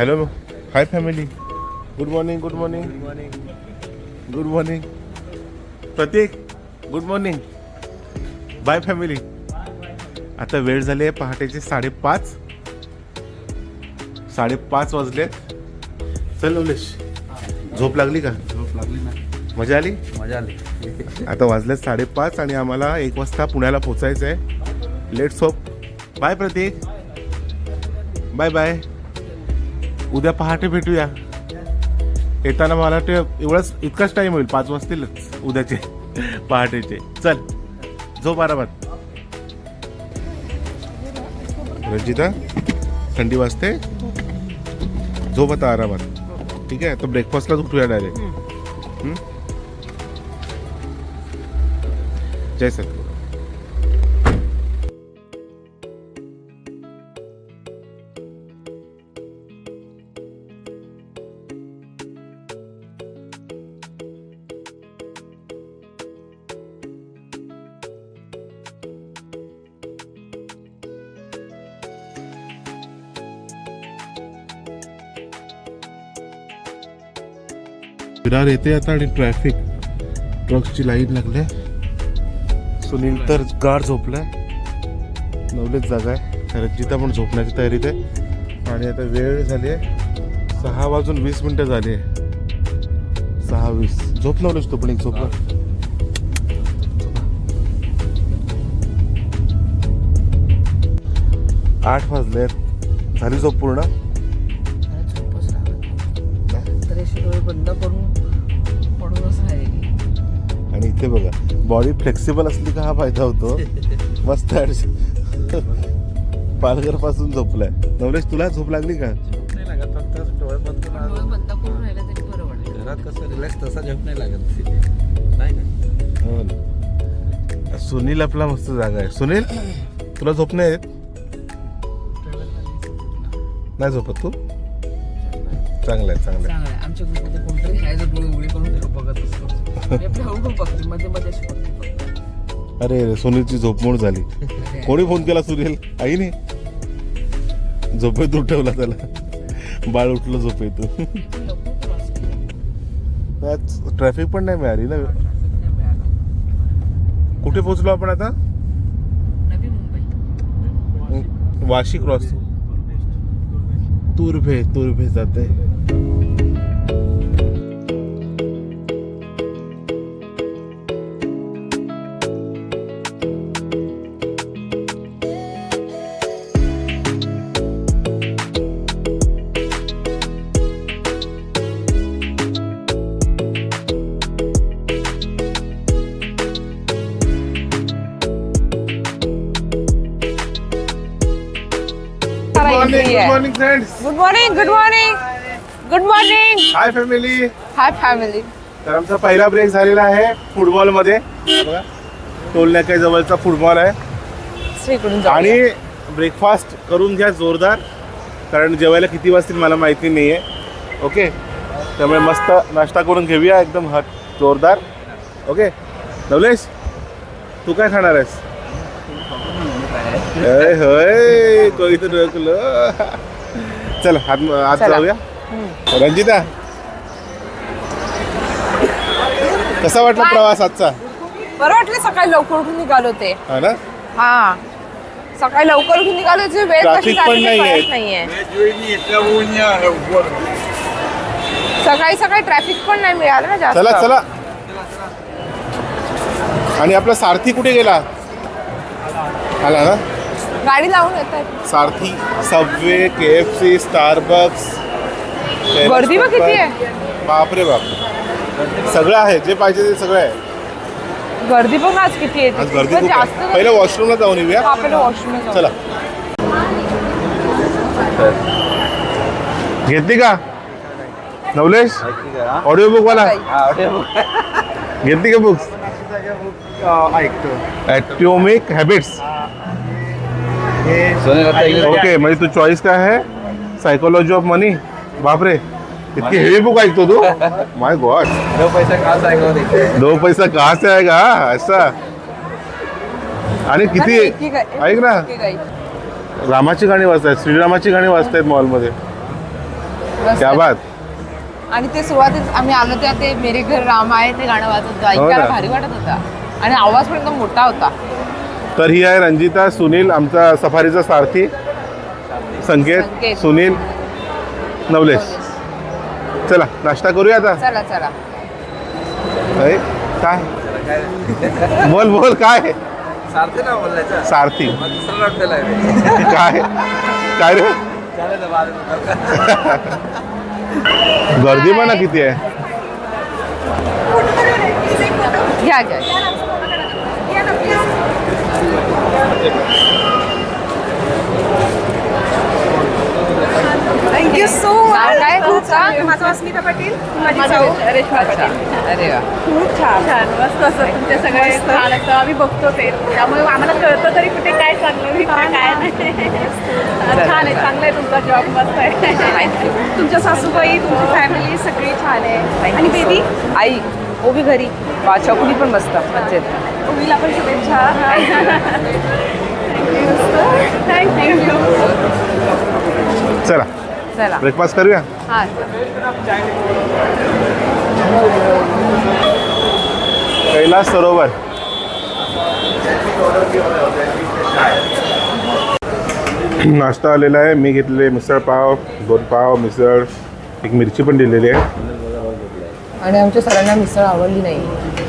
Hello hi family good morning good morning good morning Prateek good morning bye family आता वेळ झाली आहे पहाटेचे साडेपाच. साडेपाच वाजलेत. चल लवलेश झोप लागली का? झोप लागली ना. मजा आली? मजा आली. आता वाजले साडेपाच आणि आम्हाला एक वाजता पुण्याला पोचायचं आहे लेट सोप बाय प्रतीक बाय बाय उद्या पहाटे भेटूया. येताना मला ते एवढंच इतकाच टाइम होईल. पाच वाजतीलच उद्याचे. पहाटेचे. चल. झोप आरामात. रंजिता थंडी वाजते? झोप आता आरामात. ठीक आहे? तर ब्रेकफास्टलाच उठूया डायरेक्ट जय सर. विरार येते आता आणि ट्रॅफिक. ट्रक्सची लाईन लागल्या. सुनील तर गार झोपलाय. नवलेच जागा आहे. रंजिता पण झोपण्याची तयारीत आहे आणि आता वेळ झाली आहे सहा वाजून वीस मिनटं झाली आहे सहा वीस. झोप नवलेच तो पण एक झोपला आठ वाजले झाली झोप पूर्ण? अशी डोळे बंद करून पडूनच राहिली आणि इथे बघा बॉडी फ्लेक्सिबल असली का हा फायदा होतो. मस्त पालघरपासून झोपलाय. नवलेश तुला झोप लागली का? झोप नाही लागत फक्त डोळे बंद करून डोळे आज- बंद करून राहिलं तरी बरं वाटतं. घरात कसं रिलॅक्स तसा झोप नाही लागत. नाही ना? हो ना. सुनील आपला मस्त जागा आहे. सुनील तुला झोप नाही येत? नाही झोपत तू? चांगलं आहे चांगलं आहे. चांगलं आहे. आमच्या ग्रुपमध्ये कोणतरी आहे जो डोळे उघडे करून ते बघत असतो. मी आपल्या हळूहळू बघते मध्ये मध्ये अशी बघते फक्त. अरे अरे सुनीलची झोपमोड झाली. कोणी फोन केला सुनील? आईने? झोपेत उठवला त्याला. बाळ उठलं झोपेतून. लवकर केला. ट्रॅफिक पण नाही मिळाली ना? नाही मिळालं. कुठे पोहोचलो आपण आता? नवी मुंबई. वाशी क्रॉस तुरभे तुरभे जाते morning friends good morning good morning good morning hi family hi family तर आमचा पहिला ब्रेक झालेला आहे फुटबॉलमध्ये बघा. टोल नाक्या जवळचा फुटबॉल आहे. आणि ब्रेकफास्ट करून घ्या जोरदार कारण जेवायला किती वाजतील मला माहिती नाही आहे ओके त्यामुळे मस्त नाश्ता करून घेऊया एकदम हट जोरदार. ओके नवलेश तू काय खाणार आहेस? होय कोई तर रोकलं चल आज आज चला. जाऊया रंजिता. कसा वाटला Bye. प्रवास आजचा? बरं वाटलं सकाळी लवकर उठून निघालो ते. हा ना? हा. सकाळी लवकर उठून निघालो जे वेळ कशी Traffic पण जाते ते नाहीये. कळत नाहीये. सकाळी सकाळी ट्रॅफिक पण नाही मिळालं ना जास्त. चला चला. आणि आपला सारथी कुठे गेला? आला ना? गाडी लावून येत आहेत. Sarathi Subway K F C Starbucks गर्दी बघ किती आहे. बापरे बाप. सगळं आहे जे पाहिजे ते सगळं आहे. गर्दी पण आज किती येते आज गर्दी पण खूप जास्त आहे पहिलं वॉशरूमला जाऊन येऊया. आपल्याला वॉशरूम चला. घेतली का? नवलेश? ऑडिओ बुक वाला घेतली का बुक्स ऐकतो. ॲटोमिक हॅबिट्स ओके म्हणजे तू चॉईस काय आहे? सायकोलॉजी ऑफ मनी बापरे इतकी हेवी बुक ऐकतो तू. माय गॉड दो पैसा कहाँ से आएगा देखिए दो पैसा कहाँ से आएगा? ऐसा. आणि किती ऐक ना. रामाची गाणी वाजतायत श्रीरामाची गाणी वाजतायत मॉलमध्ये. क्या बात. आणि ते सुरुवातीच आम्ही आलो तेव्हा ते मेरे घर राम आहे ते गाणं वाजत होतं. हो ऐकायला. भारी वाटत होता. आणि आवाज पण एकदम मोठा होता. तर ही आहे रंजिता सुनील आमचा सफारीचा सारथी संकेत संकेत. सुनील नवलेश. चला नाश्ता करूया आता? चला चला. अरे, काय? बोल बोल काय? सारखे ना बोलायचं सारथी. मग दुसरं वाटलेलं आहे. काय? काय रे. गर्दी पण ना किती आहे? घ्या घ्या. थँक्यू सो नाव काय तुमचं? माझं अस्मिता पाटील माझी जाऊ रेश्मा. अरे वा. खूप छान. छान. मस्त असं तुमचे सगळे छान आम्ही बघतो ते. त्यामुळे आम्हाला कळतं तरी कुठे काय चांगलं काय नाही. छान आहे. चांगलं आहे तुमचा जॉब. मस्त आहे. तुमच्या सासूबाई तुमची फॅमिली सगळी छान आहे. आणि बेबी आई ओबी घरी. वा चकुली पण मस्त. मजेत. ओवीला पण शुभेच्छा. थँक्यू चला. चला. ब्रेकफास्ट करूया? हा कैलास सरोवर. नाश्ता आलेला आहे. मी घेतलेले मिसळ पाव दोन पाव मिसळ एक मिरची पण दिलेली आहे. आणि आमच्या सरांना मिसळ आवडली नाही.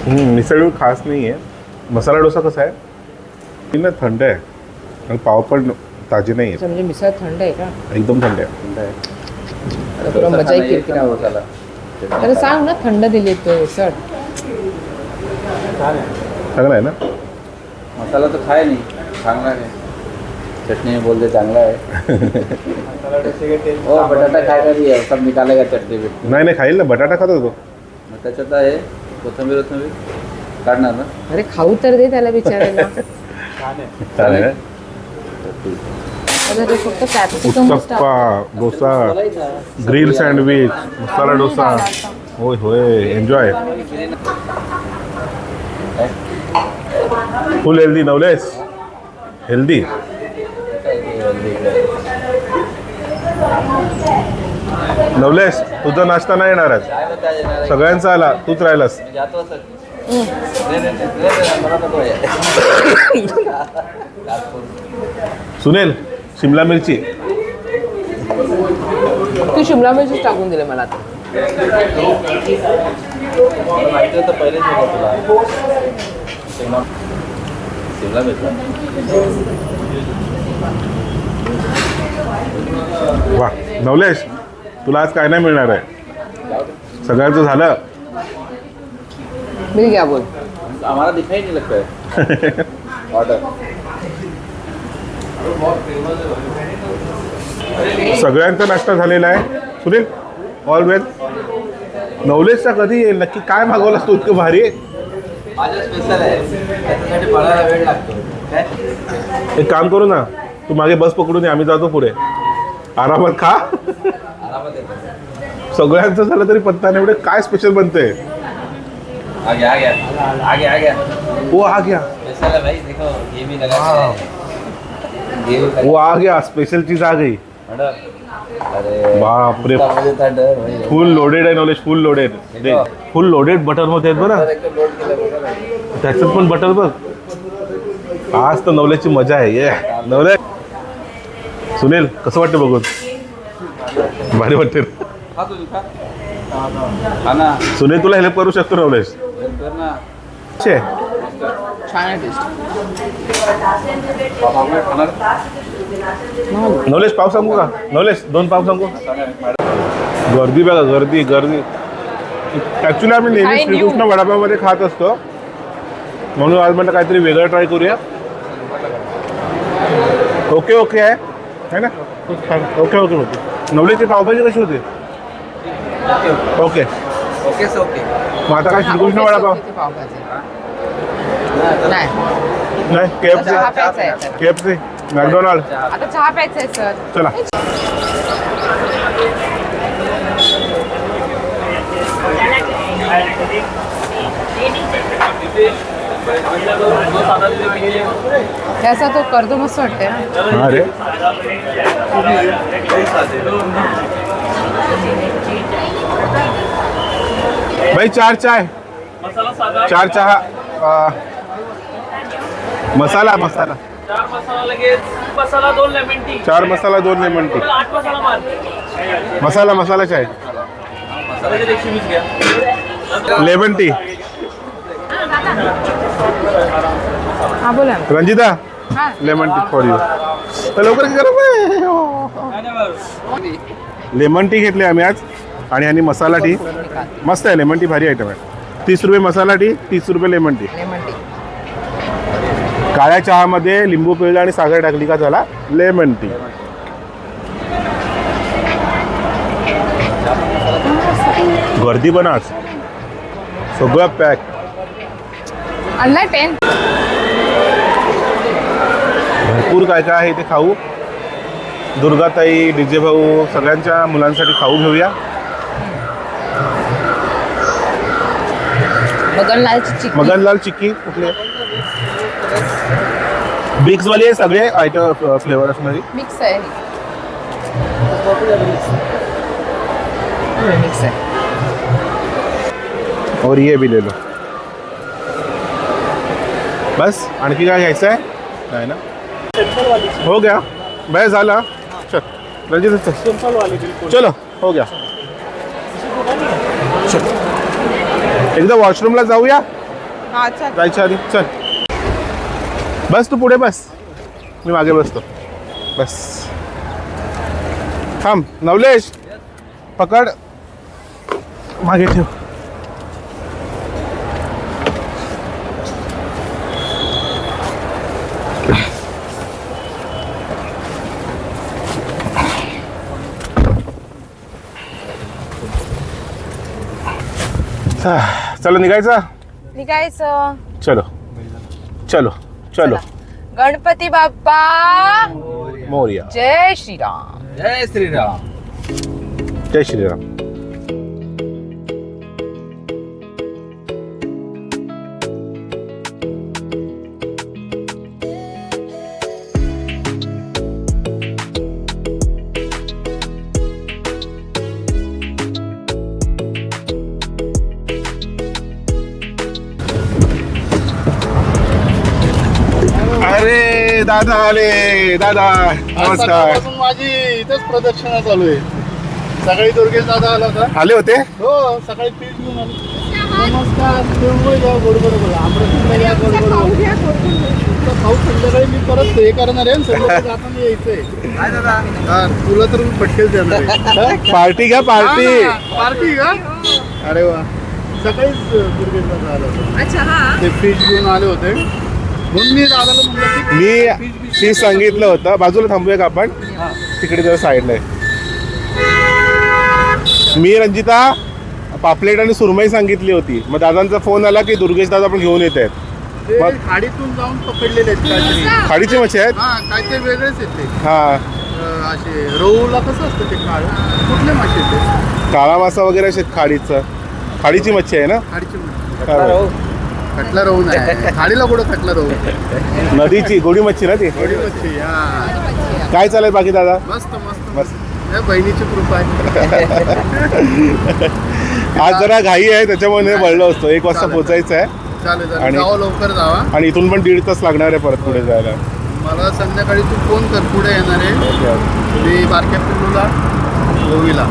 हम्म, मिसळ खास नाही आहे मसाला डोसा कसा आहे? ती ना थंड आहे. आणि पाव पण ताजे नाही अच्छा, म्हणजे मिसळ थंड आहे का? आहे एकदम थंड आहे. आता तुला मजा येईल किरकिरा मसाला तर सांग ना थंड दिली तो मिसळ चांगला आहे ना? मसाला तो खाय नहीं. चांगला आहे. चटनी में बोल दे चांगला है ओ बटाटा खाय का दिया सब निकालेगा चटनी बिटनी नाही नाही खाईल ना. बटाटा खात होतो मग त्याच्यात आहे कोथंबीर कोथंबीर. काढणार ना? अरे खाऊ तर दे त्याला विचारायला चालेल. ना? आता ते फक्त capsicum uttapam dosa grill sandwich masala dosa होय होय एन्जॉय फुल हेल्दी नवलेस हेल्दी नवलेस तुझा नाश्ता नाही येणार आज सगळ्यांचा आला तूच राहिलास सुनील शिमला मिरची. तू शिमला मिरचीच टाकून दिले मला आता. शिमला मिरची वा नवलेश तुला आज काय नाही मिळणार आहे? सगळ्यांचं झालं? बिल घ्या बोल. हमारा दिखाई नहीं लगता है ऑर्डर सगळ्यांचा नाश्ता झालेला आहे. सुनील ऑल वेल नवलेशचा कधी येईल? नक्की काय मागवलास तू इतकं भारी? एक काम करू ना. तू मागे बस पकडून ये आम्ही जातो पुढे. आरामात खा. सगळ्यांचं झालं तरी पत्ता नाही. एवढे काय स्पेशल वो आ गया स्पेशल है वो आ गया स्पेशल चीज आ गई। अरे फुल लोडेड आहे knowledge full loaded full loaded बटरमध्ये आहेत बरं. त्याच्यात पण बटर बघ आज तर नवल्याची मजा आहे ये। नवले सुनील कसं वाटतं बघून? भारी वाटते सुनील तुला हेल्प करू शकतो नवलेश छान आहे टेस्ट नवलेश पाव सांगू का? नवलेश दोन पाव सांगू? गर्दी बघा गर्दी गर्दी. ॲक्च्युली आम्ही नेहमी. श्रीकृष्ण वडापावमध्ये खात असतो. म्हणून आज म्हटलं काहीतरी वेगळं ट्राय करूया. ओके ओके आहे. है ना? ओके ओके ओके नवलेची पावभाजी कशी होती? ओके. Okay so okay. मग आता काय श्रीकृष्ण वडापाव? नाही. नाही के एफ चहा सी प्यायचा आहे. त्याला. के एफ सी मॅकडोनाल्ड आता चहा प्यायचा आहे सर. चला. त्याचा तो करतो मस्त वाटते ना. हा रे. भाई चार चाय. चार चहा. अ, मसाला मसाला. चार मसाला लगेच मसाला दोन लेमन टी चार मसाला दोन लेमन टी आठ मसाला मार. मसाला मसाला चाय एकशे वीस घ्या. लेमन टी हा बोला. रंजिता हा. लेमन टी फॉर यू लवकर गरम लेमन टी घेतली आम्ही आज. आणि आणि मसाला टी मस्त आहे लेमन टी भारी आयटम आहे. तीस रुपये मसाला टी तीस रुपये लेमन टी लेमन टी काळ्या चहामध्ये लिंबू पिळलं आणि साखर टाकली का झाला लेमन टी गर्दी पण आज. सगळं पॅक भरपूर काय काय आहे इथे खाऊ. दुर्गाताई डीजे भाऊ सगळ्यांच्या मुलांसाठी खाऊ घेऊया. बगनलालची चिकन मगनलाल चिक्की कुठले? बिग्स वाली आहे सगळे आयटम फ्लेवर असणारी मिक्स आहे. मिक्स आहे. और ये भी ले लो. बस आणखी काय घ्यायचं आहे? नाही ना? हो गया. बस झाला. चल चल. चलो हो गया. चल. एकदा वॉशरूमला जाऊया. हा चल. जायच्या आधी चल. बस तू पुढे बस. मी मागे बसतो. बस. थांब. नवलेश पकड. मागे ठेव. आह, चला निघायचं? निघायचं. चलो चलो. चलो. गणपती बाप्पा. मोर्या. जय श्रीराम. जय श्रीराम. जय श्रीराम. दादा आले. दादा नमस्कार. सकाळपासून माझी इथेच प्रदक्षिणा चालू आहे. सकाळी दुर्गेश दादा आला होता. आले होते? हो सकाळी पीठ घेऊन आलो. नमस्कार देवगड घ्या गोड गोड बोला आमरसला घ्या गोड गोड बोला तुमचा खाऊ संध्याकाळी मी परत हे करणार आहे आणि संध्याकाळी जाताना यायचंय. हा, तुला तर मी पटकेच देणार आहे. पार्टी घ्या पार्टी? हा, पार्टी का? अरे वा. सकाळीच दुर्गेश दादा आला होता. अच्छा हा. ते फिश घेऊन आले होते. मी ती सांगितलं होतं. बाजूला थांबूया का आपण तिकडे जरा साईडला आहे. मी रंजिता पापलेट आणि सुरमई सांगितली होती. मग दादांचा फोन आला की दुर्गेश दादा पण घेऊन येत आहेत. मग- खाडीतून जाऊन पकडलेले आहेत काहीतरी. खाडीची मच्छी आहेत? हा वेगळेच आहेत ते. हा. असे रोहूला कसं असतं ते काळ? कुठले मासे काळा मासा वगैरे असे खाडीचं. खाडीची मच्छी आहे ना? खाडीचे मासे. खटला रोहू नाही. खाडीला कुठं खटला रोहू? नदीची गोडी मच्छी ना ती? थोडी मच्छी हा. काय चालेल बाकी दादा? मस्त मस्त. मस्त. बहिणीची कृपा आहे. आज जरा घाई आहे त्याच्यामुळे वळलो असतो. एक वाजता चालेल. पोचायचं आहे. चालेल. चालेल आणि- जावं लवकर जावा. आणि इथून पण दीड तास लागणार आहे परत पुढे जायला. मला संध्याकाळी तू फोन कर पुढे येणार आहे. मी बारक्या पिल्लूला गोवीला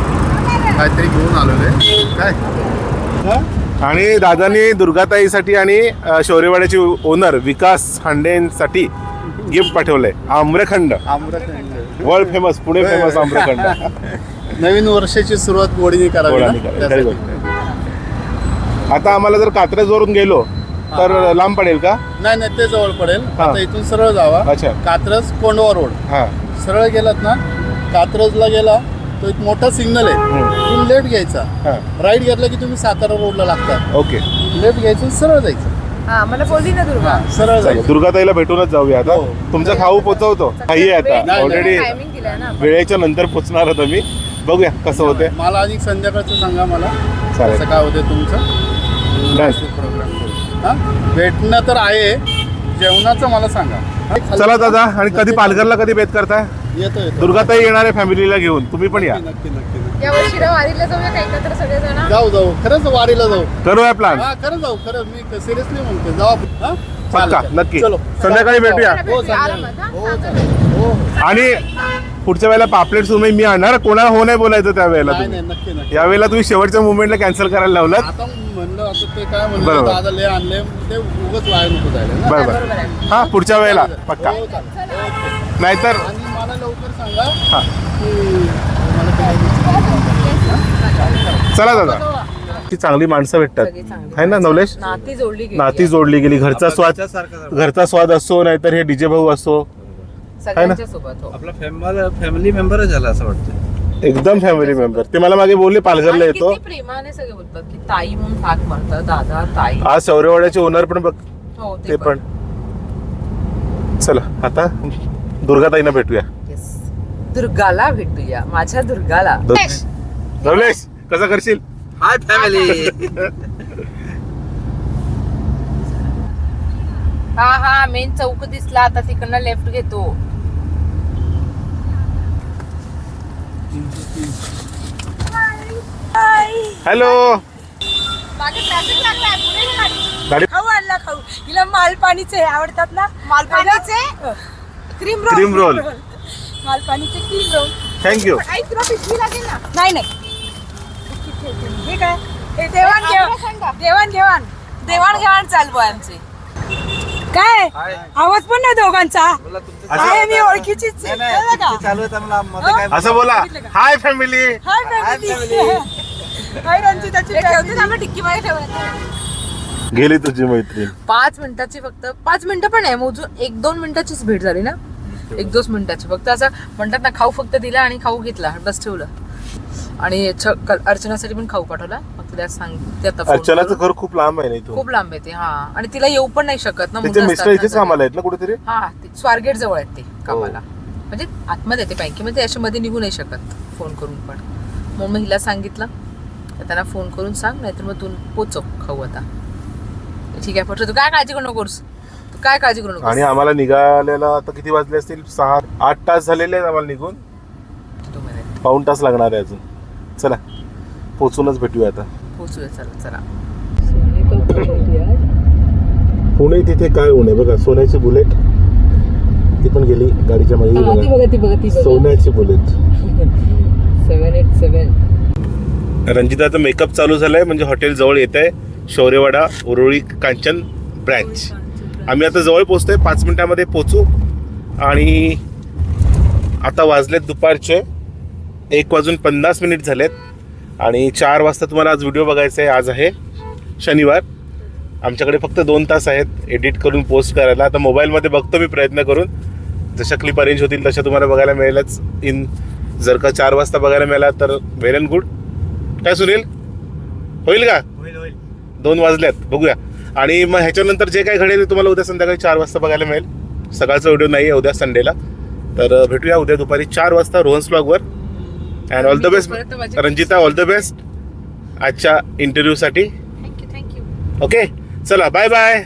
काहीतरी घेऊन आलेलो आहे काय आणि दादानी दुर्गाताईसाठी आणि शौर्यवाड्याचे ओनर विकास खांडेंसाठी गिफ्ट पाठवलंय. आम्रखंड. आम्रखंड. वर्ल्ड फेमस पुणे फेमस आम्रखंड. नवीन वर्षाची सुरुवात गोडीने करावी. आता आम्हाला जर कात्रजवरून गेलो तर लांब पडेल का? नाही नाही ते जवळ पडेल. आता इथून सरळ जावा. अच्छा. कात्रज कोंडवा रोड हा. सरळ गेलात ना कात्रजला गेला तो एक मोठा सिग्नल आहे. तुम्ही लेफ्ट घ्यायचा. हा. राईट घेतला की तुम्ही सातारा रोडला लागता. ओके. लेफ्ट घ्यायचं आणि सरळ जायचं. हा मला बोलली ना दुर्गा. सरळ चला, जायचं. दुर्गाताईला भेटूनच जाऊया आता. हो. तुमचा खाऊ पोचवतो. काही आहे आता. नाही, ऑलरेडी टायमिंग दिलाय ना वेळेच्या नंतर पोचणार आहोत आम्ही. बघूया कसं होते मला आधी संध्याकाळचं सांगा मला. चालेल. कसं काय होते तुमचं? प्रोग्राम हा? भेटणं तर आहे. जेवणाचं मला सांगा? चला दादा आणि कधी पालघरला कधी बेत करताय? येतो येतो. दुर्गाताई येणार आहे फॅमिलीला घेऊन तुम्ही पण या. नक्की नक्की नक्की. या वर्षी वारीला जाऊया का एकत्र सगळेजण? जाऊ जाऊ. खरंच वारीला जाऊ. करूया प्लॅन हा खरंच जाऊ. खरंच मी सिरियसली म्हणतो जाऊ आपण, हा? पक्का चालेल. नक्की. चलो. संध्याकाळी भेटूया. हो चालेल हा? हो? चालेल. आणि पुढच्या वेळेला पापलेट सुरमई मी आणणार कोणाला हो नाही बोलायचं त्या वेळेला नाही तुम्ही? नाही नक्की नक्की. यावेळेला तुम्ही शेवटच्या मुवमेंटला कॅन्सल करायला लावलात? आता म्हणलं आता ते काय म्हणलं बरोबर. दादा लय आणले ते उगच वाया नको जायला ना? बरोबर. हा पुढच्या वेळेला. पक्का. हो, चालेल. नाहीतर आणि सांगा. हा. चला दादा. ती चांगली माणसं भेटतात. आहे ना नवलेश? नाती जोडली गेली नाती जोडली गेली. घरचा स्वाद घरचा स्वाद असो नाहीतर हे डीजे भाऊ असो. सगळ्यांच्या सोबत हो. आपला फॅमिली फॅमिली मेंबरच झाला असं वाटतं एकदम फॅमिली मेंबर ते मला मागे बोलले पालघरला आणि येतो. किती प्रेमाने सगळे बोलतात की ताई म्हणून हाक मारतात दादा ताई. आज शौर्यवाड्याचे ओनर पण बघ. हो ते पण. चला आता दुर्गाताईना भेटूया. दुर्गाला भेटूया. माझ्या दुर्गाला. कसं करशील? हाय फॅमिली हा हा मेन चौक दिसला. आता तिकडनं लेफ्ट घेतो. हॅलो गाडी. खाऊ आणला खाऊ. हिला मालपाणीचे आवडतात ना? मालपाणीचे? Cream roll Cream roll. मालपाणीचे रोल थँक्यू आई तुला पिशवी लागेल ना? नाही नाही. हे काय हे देवाण घेवाण. देवाण घेवाण. देवाण घेवाण चालू आहे आमचे. काय? आवाज पण नाही दोघांचा. आहे मी ओळखीचीच आहे. कळलं का? चालू आहे मला मध्ये काय असं बोला. Hi family hi family hi रंजिताची टिक्की ठेवायचं गेली तुझी मैत्रीण. पाच मिनिटाची फक्त पाच मिनिटं पण आहे मोजून एक दोन मिनिटाचीच भेट झाली ना? एक दोन मिनिटाची. फक्त असं म्हणतात ना खाऊ फक्त दिला आणि खाऊ घेतला. बस ठेवलं. आणि अर्चनासाठी पण खाऊ पाठवला. मग तिला phone अर्चनाचं. घर खूप लांब आहे खूप लांब आहे ते हा. आणि तिला येऊ पण नाही शकत ना इथेच कामाला आहेत ना कुठेतरी. हा ते स्वारगेट जवळ आहेत ते कामाला. हो. म्हणजे आतमध्ये ते बँकेमध्ये अशा मध्ये निघू नाही शकत फोन करून पण. म्हणून मग हिला सांगितलं. तर त्यांना फोन करून सांग नाहीतर मग तू पोचव खाऊ आता. ठीक आहे पटलं तू काय काळजी करू नकोस? काय काळजी करू आणि आम्हाला निघालेला आता किती वाजले असतील? सहा आठ तास झालेले आहेत आम्हाला निघून. पाऊण तास लागणार आहे अजून. चला पोचूनच भेटूया आता. चला चला. पुणे तिथे काय होणे बघा सोन्याची बुलेट. ती पण गेली गाडीच्या मागे. ती बघा बघा ती बघा ती बघा. सोन्याची बुलेट. सेवन एट सेवन रंजिताचं मेकअप चालू झालाय म्हणजे हॉटेल जवळ येत आहे शौर्यवाडा उरुळी कांचन ब्रँच आम्ही आता जवळ पोचतोय पाच मिनिटामध्ये पोचू आणि आता वाजलेत दुपारचे एक वाजून पन्नास मिनिट झालेत. आणि चार वाजता तुम्हाला आज व्हिडिओ बघायचा आहे. आज आहे शनिवार. आमच्याकडे फक्त दोन तास आहेत एडिट करून पोस्ट करायला. आता मोबाईलमध्ये बघतो मी प्रयत्न करून. जशा क्लिप अरेंज होतील तशा तुम्हाला बघायला मिळेलच. इन जर का चार वाजता बघायला मिळाला तर वेल अँड गुड. काय सुनील? होईल का? दोन वाजल्यात बघूया. आणि मग ह्याच्यानंतर जे काय घडेल ते तुम्हाला उद्या संध्याकाळी चार वाजता बघायला मिळेल. सकाळचा व्हिडिओ नाही आहे उद्या संडेला. तर भेटूया उद्या दुपारी चार वाजता Rohan's ब्लॉगवर. And all the best Ranjita all the best आजच्या इंटरव्ह्यूसाठी ओके चला बाय बाय